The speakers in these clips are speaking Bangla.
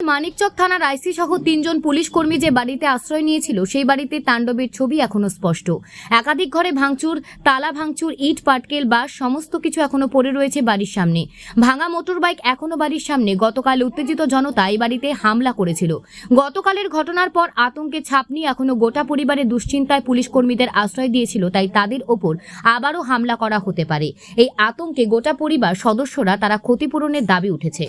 মানিকচক থানার আইসি সহ তিনজন পুলিশ কর্মী যে বাড়িতে আশ্রয় নিয়েছিল, সেই বাড়িতে তাণ্ডবের ছবি এখনও স্পষ্ট। একাধিক ঘরে ভাঙচুর, তালা ভাঙচুর, ইট, পাটকেল বাস সমস্ত কিছু এখনও পড়ে রয়েছে বাড়ির সামনে। ভাঙা মোটর বাইক এখনও বাড়ির সামনে। গতকাল উত্তেজিত জনতা এই বাড়িতে হামলা করেছিল। গতকালের ঘটনার পর আতঙ্কে ছাপ নিয়ে এখনও গোটা পরিবারের দুশ্চিন্তায় পুলিশ কর্মীদের আশ্রয় দিয়েছিল, তাই তাদের ওপর আবারও হামলা করা হতে পারে। এই আতঙ্কে গোটা পরিবার, সদস্যরা তারা ক্ষতিপূরণের দাবি উঠেছে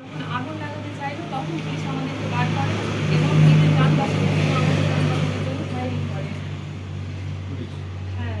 যখন আগুন লাগাতে চাইলো তখন পুলিশ আমাদেরকে বার করে এবং নিজের যান বাঁচানোর জন্য আমাদের যান বাঁচানোর জন্য ফায়ারিং করে পুলিশ হ্যাঁ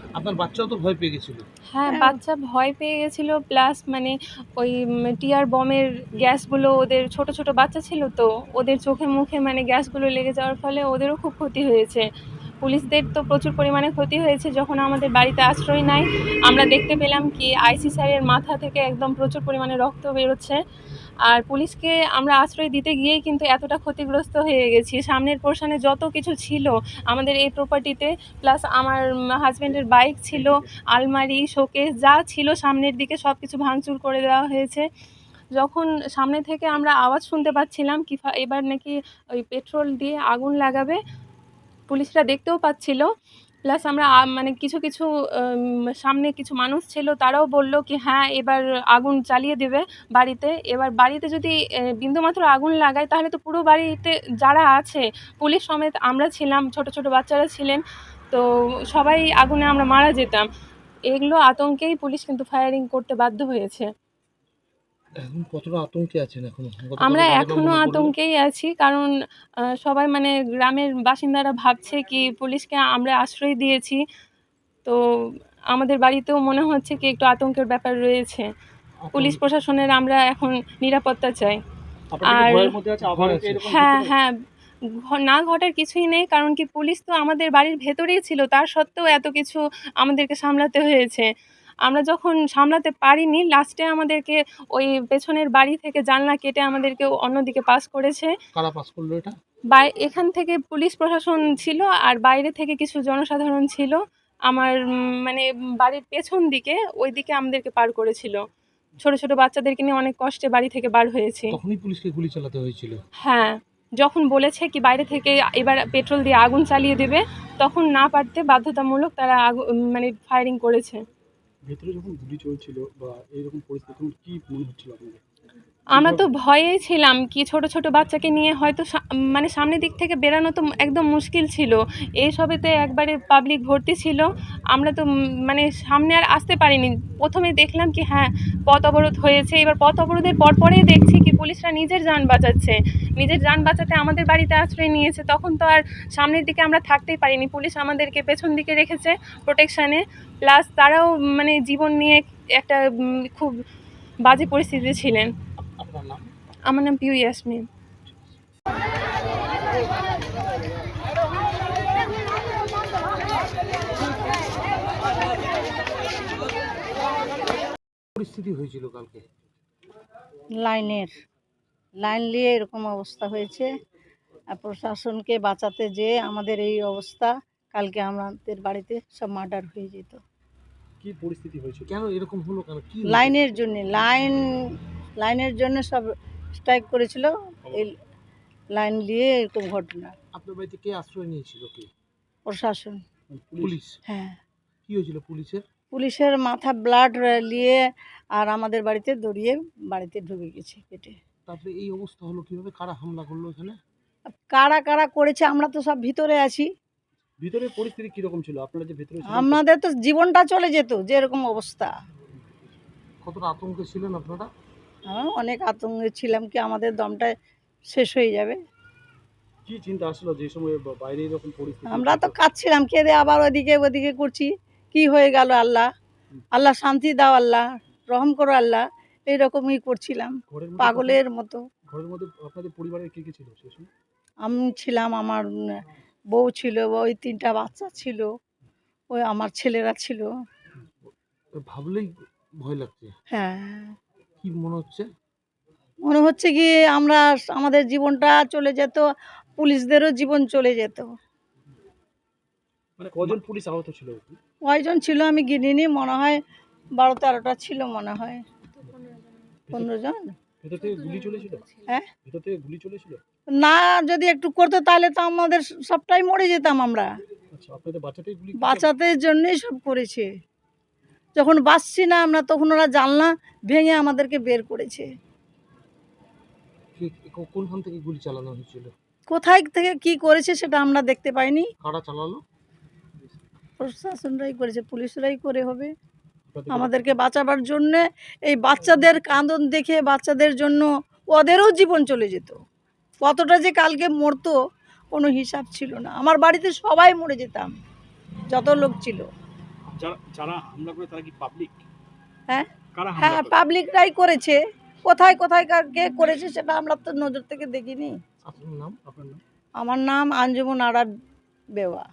আপনার বাচ্চাও তো ভয় পেয়ে গেছিল? হ্যাঁ বাচ্চা ভয় পেয়ে গেছিল প্লাস মানে ওই টিয়ার বমের গ্যাসগুলো ওদের ছোট ছোট বাচ্চা ছিল তো ওদের চোখে মুখে মানে গ্যাসগুলো লেগে যাওয়ার ফলে ওদেরও খুব ক্ষতি হয়েছে। পুলিশদের তো প্রচুর পরিমাণে ক্ষতি হয়েছে যখন আমাদের বাড়িতে আশ্রয় নাই। আমরা দেখতে পেলাম কি আইসি স্যারের মাথা থেকে একদম প্রচুর পরিমাণে রক্ত বেরোচ্ছে। আর পুলিশকে আমরা আশ্রয় দিতে গিয়েই কিন্তু এতটা ক্ষতিগ্রস্ত হয়ে গেছি। সামনের পোর্শনে যত কিছু ছিল আমাদের এই প্রপার্টিতে প্লাস আমার হাজব্যান্ডের বাইক ছিল, আলমারি শোকেস যা ছিল সামনের দিকে সব কিছু ভাঙচুর করে দেওয়া হয়েছে। যখন সামনে থেকে আমরা আওয়াজ শুনতে পাচ্ছিলাম কি এবার নাকি ওই পেট্রোল দিয়ে আগুন লাগাবে, পুলিশরা দেখতেও পাচ্ছিল। প্লাস আমরা মানে কিছু কিছু সামনে কিছু মানুষ ছিল, তারাও বলল কি হ্যাঁ এবার আগুন চালিয়ে দেবে বাড়িতে। এবার বাড়িতে যদি বিন্দুমাত্র আগুন লাগায়, তাহলে তো পুরো বাড়িতে যারা আছে, পুলিশ সমেত আমরা ছিলাম, ছোট ছোট বাচ্চারা ছিলেন, তো সবাই আগুনে আমরা মারা যেতাম। এগুলো আতঙ্কেই পুলিশ কিন্তু ফায়ারিং করতে বাধ্য হয়েছে। এখন কতটা আতঙ্কে আছেন এখন? আমরা এখনও আতঙ্কেই আছি কারণ সবাই মানে গ্রামের বাসিন্দারা ভাবছে কি পুলিশকে আমরা আশ্রয় দিয়েছি। তো আমাদের বাড়িতেও মনে হচ্ছে কি একটু আতঙ্কের ব্যাপার রয়েছে। পুলিশ প্রশাসনের আমরা এখন নিরাপত্তা চাই। আর- হ্যাঁ হ্যাঁ না ঘটার কিছুই নেই কারণ কি পুলিশ তো আমাদের বাড়ির ভেতরেই ছিল তার সত্ত্বেও এত কিছু আমাদেরকে সামলাতে হয়েছে। আমরা যখন সামলাতে পারিনি লাস্টে আমাদেরকে ওই পেছনের বাড়ি থেকে জানলা কেটে আমাদেরকে অন্যদিকে পাস করেছে। কারা পাস করল এটা? এখান থেকে পুলিশ প্রশাসন ছিল আর বাইরে থেকে কিছু জনসাধারণ ছিল। আমার মানে বাড়ির পেছন দিকে ওই দিকে আমাদেরকে পার করেছিল। ছোট ছোট বাচ্চাদেরকে নিয়ে অনেক কষ্টে বাড়ি থেকে বার হয়েছে। তখনই পুলিশকে গুলি চালাতে হয়েছিল? হ্যাঁ যখন বলেছে কি বাইরে থেকে এবার পেট্রোল দিয়ে আগুন চালিয়ে দেবে তখন না পারতে বাধ্যতামূলক তারা আগু- মানে ফায়ারিং করেছে। ভেতরে যখন গুলি চলছিল বা এইরকম পরিস্থিতি, তখন কি মনে হচ্ছিল আপনাদের? আমরা তো ভয়েই ছিলাম কি ছোট ছোট বাচ্চাকে নিয়ে হয়তো মানে সামনের দিক থেকে বেরানো তো একদম মুশকিল ছিল। এই সবেতে একবারে পাবলিক ভর্তি ছিল। আমরা তো মানে সামনে আর আসতে পারিনি। প্রথমে দেখলাম কি হ্যাঁ পথ অবরোধ হয়েছে। এবার পথ অবরোধের পরপরেই দেখছি কি পুলিশরা নিজের যান বাঁচাচ্ছে। নিজের যান বাঁচাতে আমাদের বাড়িতে আশ্রয় নিয়েছে তখন তো আর সামনের দিকে আমরা থাকতেই পারিনি। পুলিশ আমাদেরকে পেছন দিকে রেখেছে প্রোটেকশানে প্লাস তারাও মানে জীবন নিয়ে একটা খুব বাজে পরিস্থিতিতে ছিলেন। আমার নাম পিউ ইয়াসমিন। পরিস্থিতি হয়েছিল কালকে? লাইনের। লাইন নিয়ে এরকম অবস্থা হয়েছে। আর প্রশাসনকে বাঁচাতে যেয়ে আমাদের এই অবস্থা কালকে আমাদের বাড়িতে সব মার্ডার হয়ে যেত। কি পরিস্থিতি হয়েছিল? কেন এরকম হলো কেন? কি লাইনের জন্য লাইন লাইনের জন্য সব স্ট্রাইক করেছিল। এই লাইন নিয়ে এরকম ঘটনা। আপনার বাড়িতে কে আশ্রয় নিয়েছিল কে? প্রশাসন। Police police? হ্যাঁ। কি হয়েছিল পুলিশের? পুলিশের মাথা ব্লাড নিয়ে আর আমাদের বাড়িতে দড়িয়ে বাড়িতে ঢুকে গেছে পেটে। তারপরে এই অবস্থা হলো কীভাবে? কারা হামলা করল এখানে? কারা কারা করেছে আমরা তো সব ভিতরে আছি। ভিতরে পরিস্থিতি কীরকম ছিল? আপনারা যে ভেতরে ছিলেন, আমাদের তো জীবনটা চলে যেত যে এরকম অবস্থা। কতটা আতঙ্কে ছিলেন আপনারা? আমরা অনেক আতঙ্কে ছিলাম কি আমাদের দমটা শেষ হয়ে যাবে। কি চিন্তা আসলো যে সময় বা- বাইরে এরকম পরিস্থিতি? আমরা তো কাঁদছিলাম কেঁদে আবার ওদিকে ওদিকে করছি। কি হয়ে গেল আল্লাহ? আল্লাহ শান্তি দাও আল্লাহ রহম করো আল্লাহ। এইরকমই করছিলাম পাগলের মতো। ঘরের মধ্যে আপনাদের পরিবারের কে কে ছিল আমি ছিলাম আমার বউ ছিল ওই তিনটা বাচ্চা ছিল ওই আমার ছেলেরা ছিল। ভাবলেই ভয় লাগছে। হ্যাঁ। কি মনে হচ্ছে? মনে হচ্ছে কি আমরা আমাদের জীবনটা চলে যেত পুলিশদেরও জীবন চলে যেত। মানে কজন পুলিশ আহত ছিল? কয়জন ছিল আমি গিনিনি মনে হয় বারো তেরোটা ছিল মনে হয়। পনেরো জন? ভেতর থেকে গুলি চলেছিল? হ্যাঁ? ভেতর থেকে গুলি চলেছিল? না যদি একটু করতো তাহলে তো আমাদের সবটাই মরে যেতাম আমরা। আচ্ছা বাঁচাতের জন্যই সব করেছে। যখন বাঁচছি না আমরা তখন ওরা জানলা ভেঙে আমাদেরকে বের করেছে। কোনখান থেকে গুলি চালানো হয়েছিল? কোথায় থেকে কি করেছে সেটা আমরা দেখতে পাইনি। কারা চালালো? প্রশাসনরাই করেছে পুলিশরাই করে হবে। আমাদেরকে বাঁচাবার জন্য এই বাচ্চাদের কাঁদন দেখে বাচ্চাদের জন্য ওদেরও জীবন চলে যেত। কতটা যে কালকে মরতো কোনো হিসাব ছিল না। আমার বাড়িতে সবাই মরে যেতাম যত লোক ছিল। যারা যারা হামলা করে তারা কি পাবলিক হ্যাঁ? কারা হ্যাঁ পাবলিকরাই করেছে। কোথায় কোথায় কে করেছে সেটা আমরা তো নজর থেকে দেখিনি। আমার নাম আঞ্জুমন আরা বেওয়া।